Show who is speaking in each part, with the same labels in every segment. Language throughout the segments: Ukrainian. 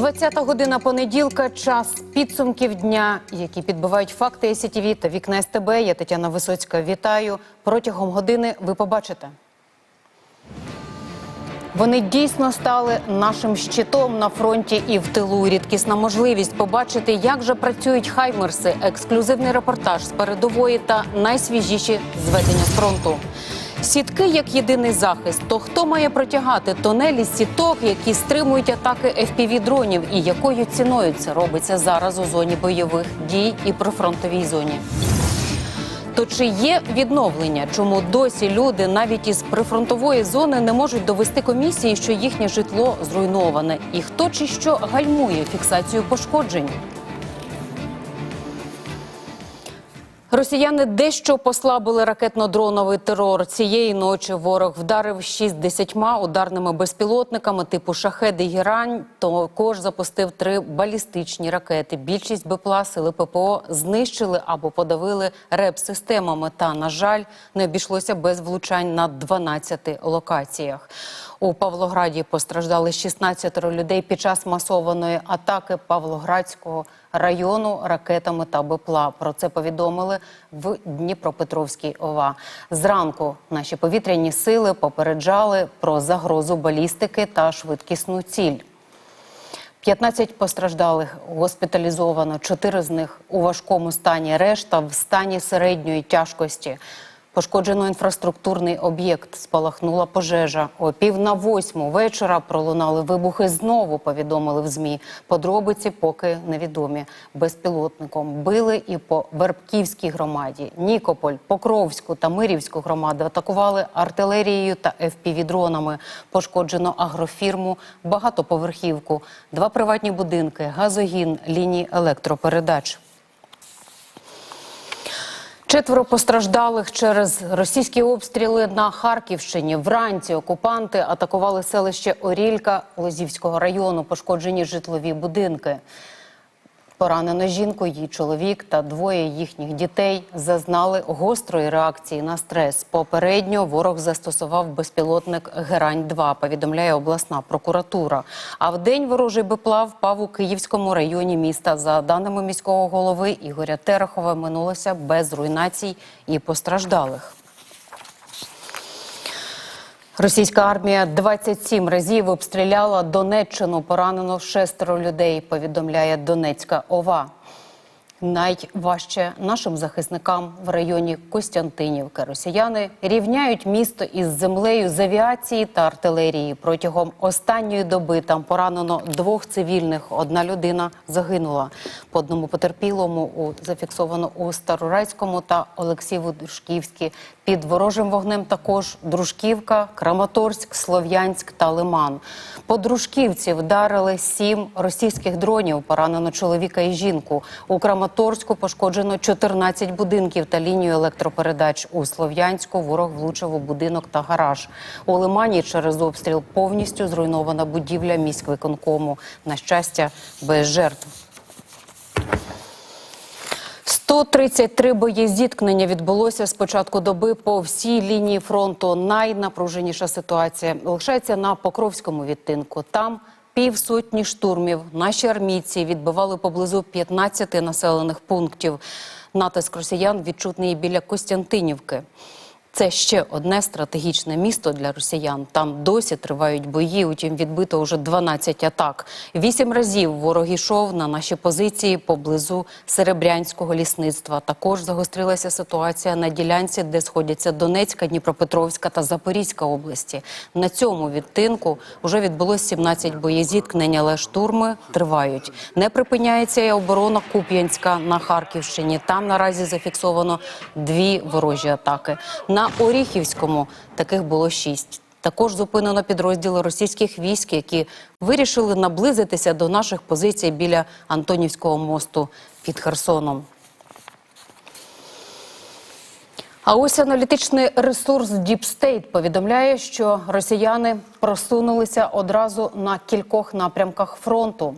Speaker 1: 20 година понеділка. Час підсумків дня, які підбивають факти СІТВ та вікна СТБ. Я Тетяна Висоцька. Вітаю. Протягом години ви побачите. Вони дійсно стали нашим щитом на фронті і в тилу. Рідкісна можливість побачити, як же працюють хаймерси. Ексклюзивний репортаж з передової та найсвіжіші зведення з фронту. Сітки як єдиний захист. То хто має протягати тонелі сіток, які стримують атаки fpv дронів, і якою ціною це робиться зараз у зоні бойових дій і прифронтовій зоні? То чи є відновлення? Чому досі люди навіть із прифронтової зони не можуть довести комісії, що їхнє житло зруйноване? І хто чи що гальмує фіксацію пошкоджень? Росіяни дещо послабили ракетно-дроновий терор. Цієї ночі ворог вдарив 60 ударними безпілотниками типу «Шахед» і «Герань». Також запустив три балістичні ракети. Більшість БПЛА сили ППО знищили або подавили РЕП-системами. Та, на жаль, не обійшлося без влучань на 12 локаціях. У Павлограді постраждали 16 людей під час масованої атаки Павлоградського району ракетами та БПЛА. Про це повідомили в Дніпропетровській ОВА. Зранку наші повітряні сили попереджали про загрозу балістики та швидкісну ціль. 15 постраждалих госпіталізовано, 4 з них у важкому стані, решта в стані середньої тяжкості. Пошкоджено інфраструктурний об'єкт, спалахнула пожежа. О пів на восьму вечора пролунали вибухи. Знову повідомили в змі. Подробиці поки невідомі. Безпілотником били і по Вербківській громаді. Нікополь, Покровську та Мирівську громади атакували артилерією та ФПВ-дронами. Пошкоджено агрофірму, багатоповерхівку, два приватні будинки, газогін, лінії електропередач. Четверо постраждалих через російські обстріли на Харківщині. Вранці окупанти атакували селище Орілька Лозівського району. Пошкоджені житлові будинки. Поранено жінку, її чоловік та двоє їхніх дітей зазнали гострої реакції на стрес. Попередньо ворог застосував безпілотник Герань-2, повідомляє обласна прокуратура. А в день ворожий БПЛА впав у Київському районі міста. За даними міського голови Ігоря Терехова, минулося без руйнацій і постраждалих. Російська армія 27 разів обстріляла Донеччину. Поранено шестеро людей. Повідомляє Донецька ОВА. Найважче нашим захисникам в районі Костянтинівки. Росіяни рівняють місто із землею з авіації та артилерії. Протягом останньої доби там поранено двох цивільних. Одна людина загинула. По одному потерпілому у зафіксовано у Старорайському та Олексіїв-Дружківській. Під ворожим вогнем також Дружківка, Краматорськ, Слов'янськ та Лиман. По Дружківці вдарили сім російських дронів. Поранено чоловіка і жінку. У Краматорську пошкоджено 14 будинків та лінію електропередач. У Слов'янську ворог влучив у будинок та гараж. У Лимані через обстріл повністю зруйнована будівля міськвиконкому. На щастя, без жертв. 133 боєзіткнення відбулося з початку доби по всій лінії фронту. Найнапруженіша ситуація лишається на Покровському відтинку. Там півсотні штурмів. Наші армійці відбивали поблизу 15 населених пунктів. Натиск росіян відчутний біля Костянтинівки. Це ще одне стратегічне місто для росіян. Там досі тривають бої. Утім, відбито вже 12 атак. Вісім разів ворог йшов на наші позиції поблизу Серебрянського лісництва. Також загострилася ситуація на ділянці, де сходяться Донецька, Дніпропетровська та Запорізька області. На цьому відтинку вже відбулось 17 боєзіткнень, але штурми тривають. Не припиняється і оборона Куп'янська на Харківщині. Там наразі зафіксовано дві ворожі атаки. На Оріхівському таких було шість. Також зупинено підрозділи російських військ, які вирішили наблизитися до наших позицій біля Антонівського мосту під Херсоном. А ось аналітичний ресурс Deep State повідомляє, що росіяни просунулися одразу на кількох напрямках фронту.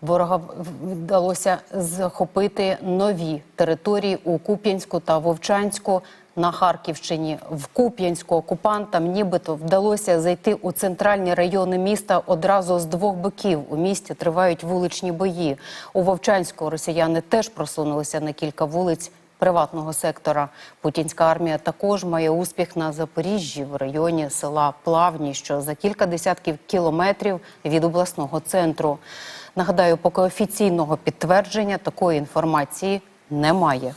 Speaker 1: Ворога вдалося захопити нові території у Куп'янську та Вовчанську. На Харківщині в Куп'янську окупантам нібито вдалося зайти у центральні райони міста одразу з двох боків. У місті тривають вуличні бої. У Вовчанську росіяни теж просунулися на кілька вулиць приватного сектора. Путінська армія також має успіх на Запоріжжі в районі села Плавні, що за кілька десятків кілометрів від обласного центру. Нагадаю, поки офіційного підтвердження такої інформації немає.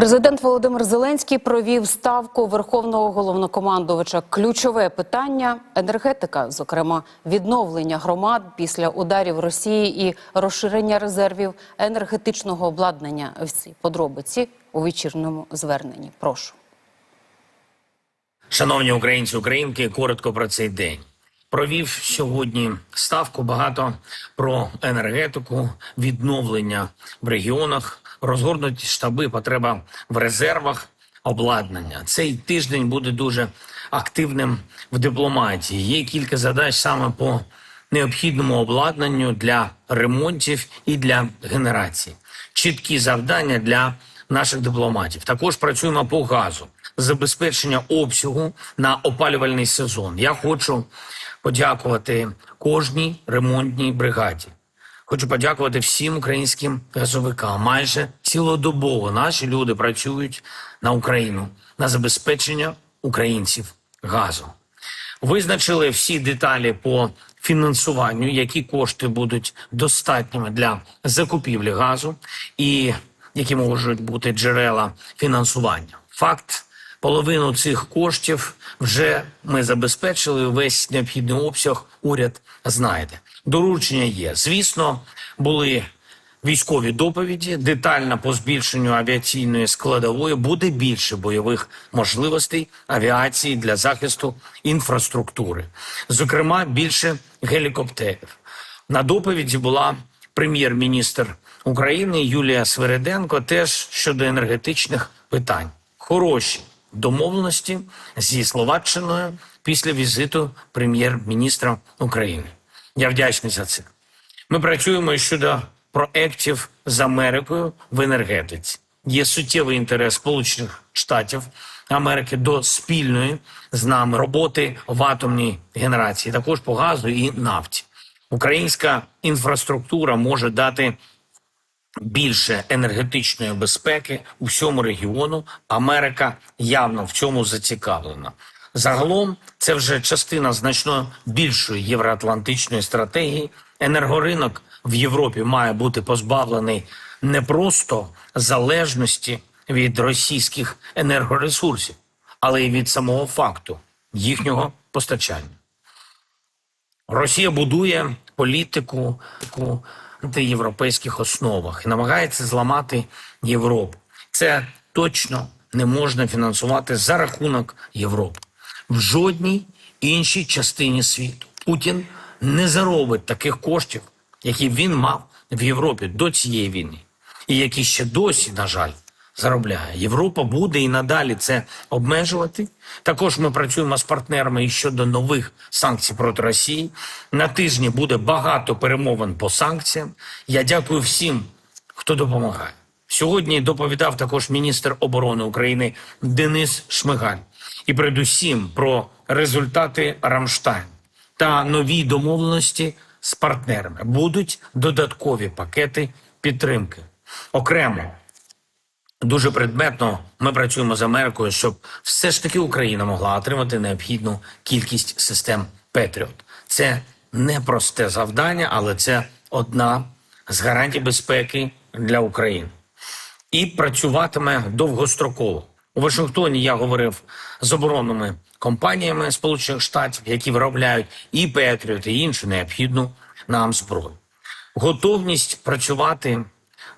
Speaker 1: Президент Володимир Зеленський провів ставку верховного головнокомандувача. Ключове питання енергетика, зокрема відновлення громад після ударів Росії і розширення резервів енергетичного обладнання. Всі подробиці у вечірньому зверненні. Прошу.
Speaker 2: Шановні українці, українки, коротко про цей день. Провів сьогодні ставку багато про енергетику, відновлення в регіонах, розгорнуті штаби, потреба в резервах, обладнання. Цей тиждень буде дуже активним в дипломатії. Є кілька задач саме по необхідному обладнанню для ремонтів і для генерації. Чіткі завдання для наших дипломатів. Також працюємо по газу, забезпечення обсягу на опалювальний сезон. Я хочу подякувати кожній ремонтній бригаді. Хочу подякувати всім українським газовикам. Майже цілодобово наші люди працюють на Україну на забезпечення українців газом. Визначили всі деталі по фінансуванню, які кошти будуть достатніми для закупівлі газу і які можуть бути джерела фінансування. Факт половину цих коштів вже ми забезпечили. Весь необхідний обсяг уряд знайде. Доручення є. Звісно, були військові доповіді. Детально по збільшенню авіаційної складової буде більше бойових можливостей авіації для захисту інфраструктури, зокрема більше гелікоптерів. На доповіді була прем'єр-міністр України Юлія Свереденко теж щодо енергетичних питань. Хороші домовленості зі Словаччиною після візиту прем'єр-міністра України. Я вдячний за це. Ми працюємо щодо проєктів з Америкою в енергетиці. Є суттєвий інтерес Сполучених Штатів Америки до спільної з нами роботи в атомній генерації, також по газу і нафті. Українська інфраструктура може дати більше енергетичної безпеки у всьому регіону. Америка явно в цьому зацікавлена. Загалом це вже частина значно більшої євроатлантичної стратегії. Енергоринок в Європі має бути позбавлений не просто залежності від російських енергоресурсів, але й від самого факту їхнього постачання. Росія будує політику таку на європейських основах і намагається зламати Європу. Це точно не можна фінансувати за рахунок Європи в жодній іншій частині світу. Путін не заробить таких коштів, які він мав в Європі до цієї війни, і які ще досі, на жаль, заробляє. Європа буде і надалі це обмежувати. Також ми працюємо з партнерами щодо нових санкцій проти Росії. На тижні буде багато перемовин по санкціям. Я дякую всім, хто допомагає. Сьогодні доповідав також міністр оборони України Денис Шмигаль. І передусім про результати Рамштайн та нові домовленості з партнерами. Будуть додаткові пакети підтримки. Окремо дуже предметно ми працюємо з Америкою, щоб все ж таки Україна могла отримати необхідну кількість систем Петріот. Це непросте завдання, але це одна з гарантій безпеки для України. І працюватиме довгостроково. У Вашингтоні я говорив з оборонними компаніями Сполучених Штатів, які виробляють і Петріот, і іншу необхідну нам зброю. Готовність працювати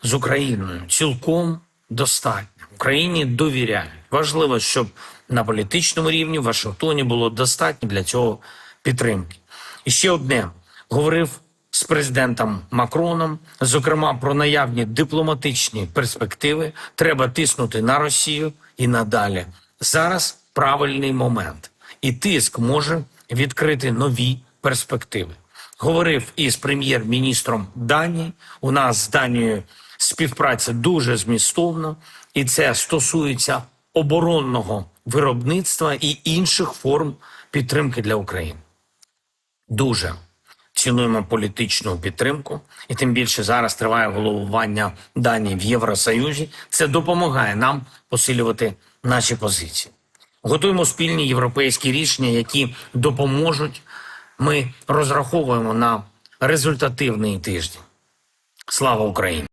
Speaker 2: з Україною цілком достатньо. Україні довіряють. Важливо, щоб на політичному рівні в Вашингтоні було достатньо для цього підтримки. І ще одне говорив з президентом Макроном, зокрема про наявні дипломатичні перспективи. Треба тиснути на Росію і надалі. Зараз правильний момент, і тиск може відкрити нові перспективи. Говорив із прем'єр-міністром Данії. У нас з Данією співпраця дуже змістовна, і це стосується оборонного виробництва і інших форм підтримки для України. Дуже цінуємо політичну підтримку, і тим більше зараз триває головування Данії в Євросоюзі. Це допомагає нам посилювати наші позиції. Готуємо спільні європейські рішення, які допоможуть. Ми розраховуємо на результативний тиждень. Слава Україні!